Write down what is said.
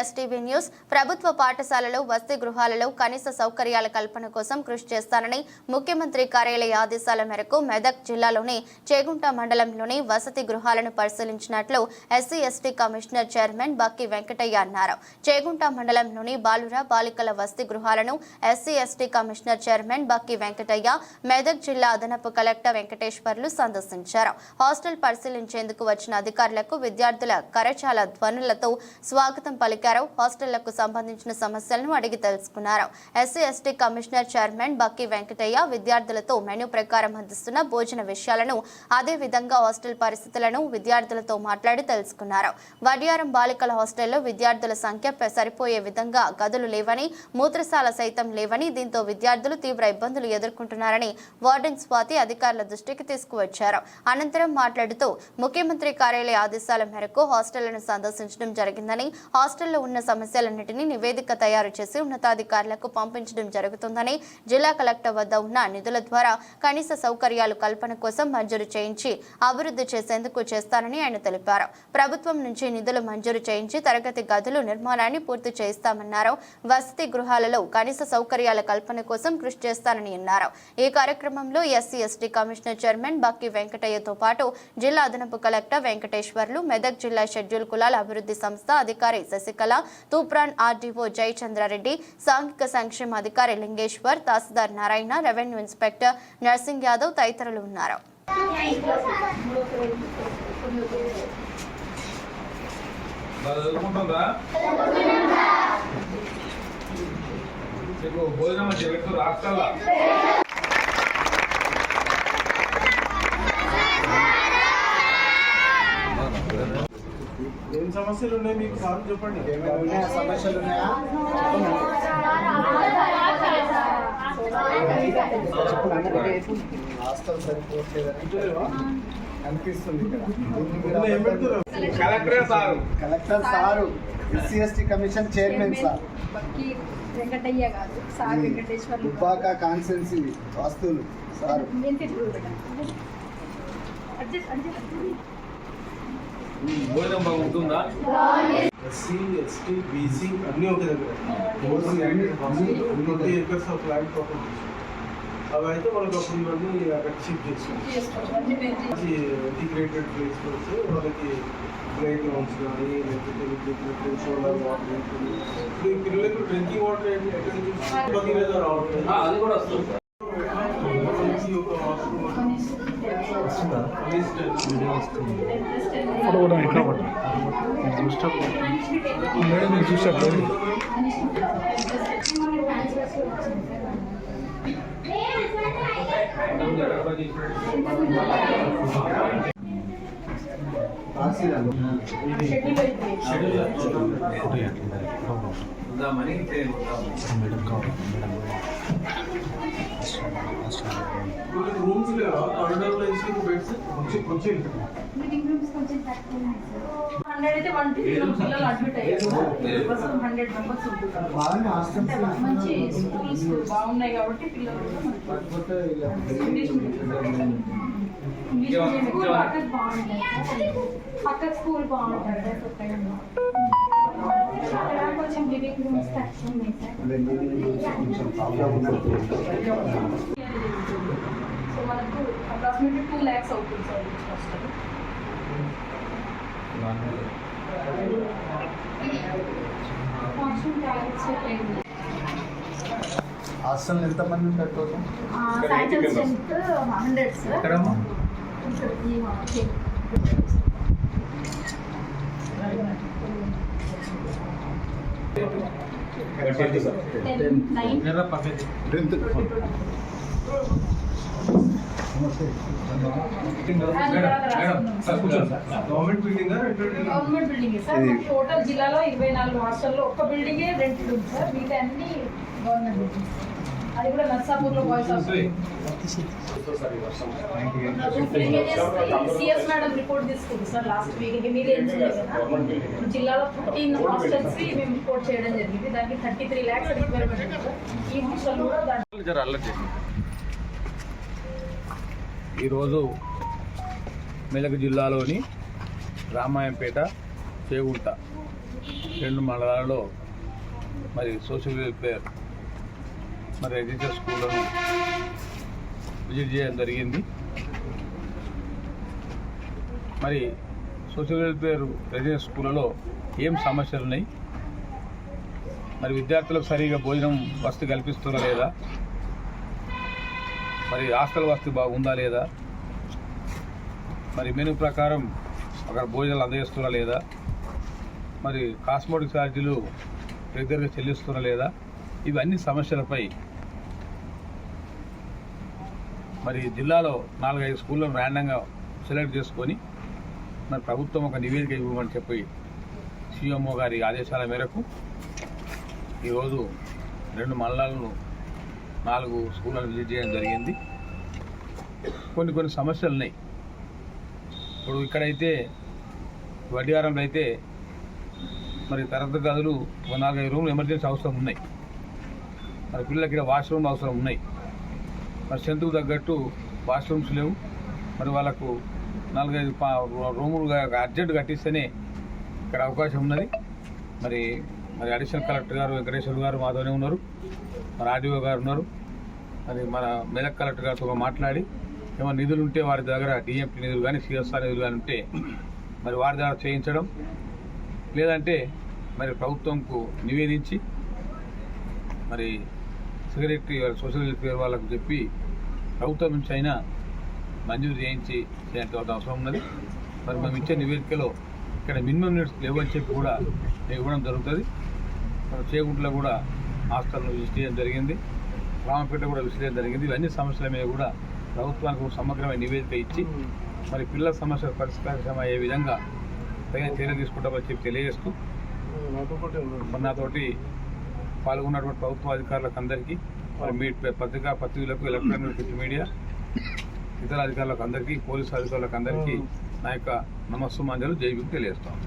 STV news. ప్రభుత్వ పాఠశాలలో వసతి గృహాలలో కనీస సౌకర్యాల కల్పన కోసం కృషి చేస్తానని ముఖ్యమంత్రి కార్యాలయ ఆదేశాల మేరకు మెదక్ జిల్లాలోని చేగుంట మండలంలోని వసతి గృహాలను పరిశీలించినట్లు SC ST commissioner chairman Bakki Venkataiah అన్నారు. చేగుంట మండలంలోని బాలుర బాలికల వసతి గృహాలను SC ST commissioner chairman Bakki Venkataiah Medak జిల్లా అదనపు కలెక్టర్ వెంకటేశ్వర్లు సందర్శించారు. హాస్టల్ పరిశీలించేందుకు వచ్చిన అధికారులకు విద్యార్థుల కరచాల ధ్వనులతో స్వాగతం పలికారు. హాస్టళ్ళకు సంబంధించిన సమస్యలను అడిగి తెలుసుకున్నారు. SC ST commissioner chairman Bakki Venkataiah విద్యార్థులతో మెనూ ప్రకారం అందిస్తున్న భోజన విషయాలను అదే విధంగా హాస్టల్ పరిస్థితులను విద్యార్థులతో మాట్లాడి తెలుసుకున్నారు. వడియారం బాలికల హాస్టల్లో విద్యార్థుల సంఖ్య సరిపోయే విధంగా గదులు లేవని మూత్రశాల సైతం లేవని దీంతో విద్యార్థులు తీవ్ర ఇబ్బందులు ఎదుర్కొంటున్నారని వార్డెన్ స్వాతి అధికారుల దృష్టికి తీసుకువచ్చారు. అనంతరం మాట్లాడుతూ ముఖ్యమంత్రి కార్యాలయ ఆదేశాల మేరకు హాస్టళ్ళను సందర్శించడం జరిగిందని హాస్టల్లో ఉన్న సమస్యలన్నింటినీ నివేదిక తయారు చేసి ఉన్నతాధికారులకు పంపించడం జరుగుతుందని జిల్లా కలెక్టర్ వద్ద ఉన్న నిధుల ద్వారా కనీస సౌకర్యాలు కల్పన కోసం మంజూరు చేయించి అభివృద్ధి చేసేందుకు చేస్తానని ఆయన తెలిపారు. ప్రభుత్వం నుంచి నిధులు మంజూరు చేయించి తరగతి గదులు నిర్మాణాన్ని పూర్తి చేయిస్తామన్నారు. వసతి గృహాలలో కనీస సౌకర్యాల కల్పన కోసం కృషి చేస్తానని అన్నారు. ఈ కార్యక్రమంలో SC ST commissioner chairman Bakki వెంకటయ్యతో పాటు జిల్లా అదనపు కలెక్టర్ వెంకటేశ్వర్లు మెదక్ జిల్లా షెడ్యూల్ కులాల అభివృద్ధి సంస్థ అధికారి శశికళ తూప్రాన్ ఆర్డీఓ జయచంద్రారెడ్డి సాంఘిక సంక్షేమ అధికారి లింగేశ్వర్ తహసీల్దార్ నారాయణ రెవెన్యూ ఇన్స్పెక్టర్ నర్సింగ్ యాదవ్ తదితరులు ఉన్నారు. భోజనం మంచిగా పెడుతున్నారు హాస్టల్లో ఏం సమస్యలు ఉన్నాయి మీకు సార్ చెప్పండి. ఏమైనా సమస్యలు ఉన్నాయా హాస్టల్ సరిపోవట్లేదని ఇక్కడ. పెడుతున్నారు కలెక్టరే sir. Collector sir SC ST commission chairman sir. Bakki Venkataiah కాదు సార్ వెంకటేశ్వర్లు దుబ్బాక కాన్స్టెన్సీ వాస్తువులు సారు. Adjust adjust. భోజనం బాగుంటుందా ఎస్సీ ఎస్టీ బీసీ అన్నీ ఒక దగ్గర OC twenty acres of land property అవి అయితే మనకు అప్పుడు ఇవన్నీ అక్కడ షిఫ్ట్ చేస్తున్నాం చేసుకోవచ్చు అన్ని మేము అది ఇంటిగ్రేటెడ్ ప్లేస్మెంట్స్ వాళ్ళకి ప్లే గ్రౌండ్స్ కానీ లేకపోతే సోలార్ వాటర్ ఇప్పుడు ఈ పిల్లలకు డ్రింకింగ్ వాటర్ ఏంటి ఎక్కడ నుంచి భగీరథ రావట్లేదు ఆ, అది కూడా వస్తుంది ఫోటో కూడా ఎట్లా పట్టు మేడం నేను చూసాను రాసిరాలు ఉందామని మేడం కావాలి రూమ్స్ లేవా బెడ్స్ కొంచెం కొంచెం మీటింగ్ రూమ్స్ కొంచెం తక్కువ హండ్రెడ్ అయితే వన్ పిల్లలు అడ్మిట్ అయ్యారు హండ్రెడ్ మెంబర్స్ మంచి స్కూల్స్ బాగున్నాయి కాబట్టి పిల్లలు ఇంగ్లీష్ మీడియం స్కూల్ బాగుంటుంది సో మనకు అప్రాక్సిమేట్లీ టూ ల్యాక్స్ అవుతుంది సార్ హాస్టల్ వాష్రూమ్ టాయిలెట్స్ పెట్టండి హాస్టల్ ఎంతమంది ఉంటారు total hundred sir government building government building sir total జిల్లాలో ఇరవై నాలుగు హాస్టల్లో ఒక్క బిల్డింగే రెంట్ ఉంది సార్. మిగతా అన్ని గవర్నమెంట్ బిల్డింగ్ అది కూడా నర్సాపూర్లో boys hostel CS madam report తీసుకుంది సార్ లాస్ట్ వీక్ రేంజ్ ఉంది కదా? జిల్లాలో థర్టీన్ హాస్టల్స్ మేము రిపోర్ట్ చేయడం జరిగింది. దానికి థర్టీ త్రీ ల్యాక్స్ రిక్వైర్మెంట్ ఈ హాస్టల్ కూడా ఈరోజు మెదక్ జిల్లాలోని రామాయంపేట చేగుంట రెండు మండలాలలో మరి సోషల్ వెల్ఫేర్ మరి రెసిడెన్షియల్ స్కూళ్ళను విజిట్ చేయడం జరిగింది. మరి సోషల్ వెల్ఫేర్ రెసిడెన్స్ స్కూళ్ళలో ఏం సమస్యలు ఉన్నాయి? మరి విద్యార్థులకు సరిగా భోజనం వసతి కల్పిస్తున్నారా లేదా? మరి హాస్టల్ వసతి బాగుందా లేదా? మరి మెనూ ప్రకారం అక్కడ భోజనాలు అందజేస్తున్నా లేదా? మరి కాస్మోటిక్ ఛార్జీలు రెగ్యులర్గా చెల్లిస్తున్నా లేదా? ఇవన్నీ సమస్యలపై మరి జిల్లాలో నాలుగైదు స్కూళ్ళను ర్యాండంగా సెలెక్ట్ చేసుకొని మరి ప్రభుత్వం ఒక నివేదిక ఇవ్వమని చెప్పి సీఎంఓ గారి ఆదేశాల మేరకు ఈరోజు రెండు మండలాలను నాలుగు స్కూళ్ళను విజిట్ చేయడం జరిగింది. కొన్ని కొన్ని సమస్యలు ఉన్నాయి. ఇప్పుడు ఇక్కడైతే వడ్డీహారంలో అయితే మరి తరగతి గదులు ఒక నాలుగైదు రూమ్లు ఎమర్జెన్సీ అవసరం ఉన్నాయి. మరి పిల్లలకి ఇక్కడ వాష్రూమ్ అవసరం ఉన్నాయి. మరి స్ట్రెంత్కు తగ్గట్టు వాష్రూమ్స్ లేవు. మరి వాళ్ళకు నాలుగైదు పా రూములు అర్జెంట్ కట్టిస్తేనే ఇక్కడ అవకాశం ఉన్నది. మరి మరి అడిషనల్ కలెక్టర్ గారు వెంకటేశ్వర గారు మాతోనే ఉన్నారు. మరి ఆర్డీఓ గారు ఉన్నారు. మరి మన మెదక్ కలెక్టర్ గారితో మాట్లాడి ఏమైనా నిధులు ఉంటే వారి దగ్గర డిఎంపీ నిధులు కానీ సిఎస్ఆర్ నిధులు కానీ ఉంటే మరి వారి ద్వారా చేయించడం. లేదంటే మరి ప్రభుత్వంకు నివేదించి మరి సెక్రటరీ సోషల్ వెల్ఫేర్ వాళ్ళకు చెప్పి ప్రభుత్వం నుంచి అయినా మంజూరు చేయించి చేయాల్సిన అవసరం ఉన్నది. మరి మేము ఇచ్చే నివేదికలో ఇక్కడ మినిమం నీడ్స్ లేవని చెప్పి కూడా మేము ఇవ్వడం జరుగుతుంది. మన చేగుంట్లో కూడా హాస్టల్ను విజిట్ చేయడం జరిగింది. రామపేట కూడా విజిట్ చేయడం జరిగింది. ఇవన్నీ సమస్యల మీద కూడా ప్రభుత్వానికి సమగ్రమైన నివేదిక ఇచ్చి మరి పిల్లల సమస్యలు పరిష్కారం అయ్యే విధంగా తగిన చర్య తీసుకుంటామని చెప్పి తెలియజేస్తూ నాతోటి పాల్గొన్నటువంటి ప్రభుత్వ అధికారులకు అందరికీ మరి మీ పత్రికా పత్రికలకు ఎలక్ట్రానిక్ ప్రింట్ మీడియా ఇతర అధికారులకు అందరికీ పోలీసు అధికారులకు అందరికీ నా యొక్క నమస్సు మంజలు జైబీకి తెలియజేస్తాం